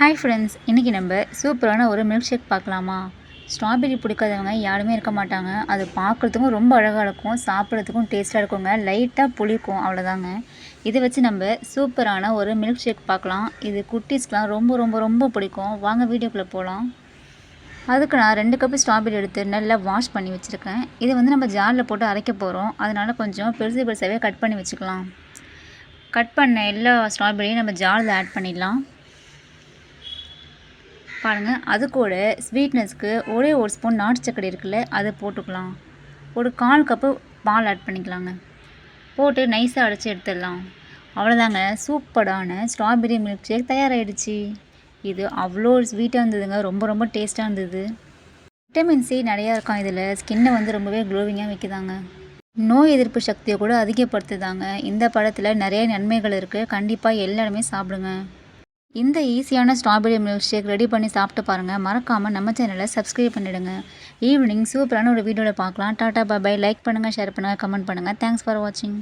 Hi friends இன்றைக்கி நம்ம சூப்பரான ஒரு மில்க் ஷேக் பார்க்கலாமா? ஸ்ட்ராபெரி பிடிக்காதவங்க யாருமே இருக்க மாட்டாங்க. அது பார்க்குறதுக்கும் ரொம்ப அழகாக இருக்கும் சாப்பிட்றதுக்கும் டேஸ்ட்டாக இருக்குங்க. லைட்டாக புளிக்கும் அவ்வளோதாங்க இதை வச்சு நம்ம சூப்பரான ஒரு மில்க் ஷேக் பார்க்கலாம். இது குட்டீஸ்க்கெலாம் ரொம்ப ரொம்ப ரொம்ப பிடிக்கும். வாங்க வீடியோக்குள்ளே போகலாம் அதுக்கு நான் ரெண்டு கப்பு ஸ்ட்ராபெரி எடுத்து நல்லா வாஷ் பண்ணி வச்சுருக்கேன். இதை வந்து நம்ம ஜாரில் போட்டு அரைக்க போகிறோம் அதனால் கொஞ்சம் பெருசு பெருசாகவே கட் பண்ணி வச்சுக்கலாம். கட் பண்ண எல்லா ஸ்ட்ராபெரியும் நம்ம ஜாரில் ஆட் பண்ணிடலாம். பாருங்கள் அது கூட ஸ்வீட்னஸ்க்கு ஒரே ஒரு ஸ்பூன் நாட்டு சக்கரை இருக்குல்ல அதை போட்டுக்கலாம். ஒரு கால் கப்பு பால் ஆட் பண்ணிக்கலாங்க. போட்டு நைஸாக அடைச்சி எடுத்துடலாம். அவ்வளோதாங்க சூப்பரான ஸ்ட்ராபெரி மில்க் ஷேக் தயாராகிடுச்சு இது அவ்வளோ ஸ்வீட்டாக இருந்ததுங்க ரொம்ப ரொம்ப டேஸ்ட்டாக இருந்தது. விட்டமின் சி நிறையா இருக்கும் இதில் ஸ்கின்னை வந்து ரொம்பவே க்ளோவிங்காக வைக்குதாங்க. நோய் எதிர்ப்பு சக்தியை கூட அதிகப்படுத்துதாங்க. இந்த படத்தில் நிறைய நன்மைகள் இருக்குது கண்டிப்பாக எல்லாருமே சாப்பிடுங்க. இந்த ஈஸியான ஸ்ட்ராபெரி மில்க் ஷேக் ரெடி பண்ணி சாப்பிட்டு பாருங்கள் மறக்காமல் நம்ம சேனலை சப்ஸ்கிரைப் பண்ணிவிடுங்க ஈவினிங் சூப்பரான ஒரு வீடியோவில் பார்க்கலாம். டாட்டா பாபாய் லைக் பண்ணுங்கள் ஷேர் பண்ணுங்கள் கமெண்ட் பண்ணுங்கள் தேங்க்ஸ் ஃபார் வாட்சிங்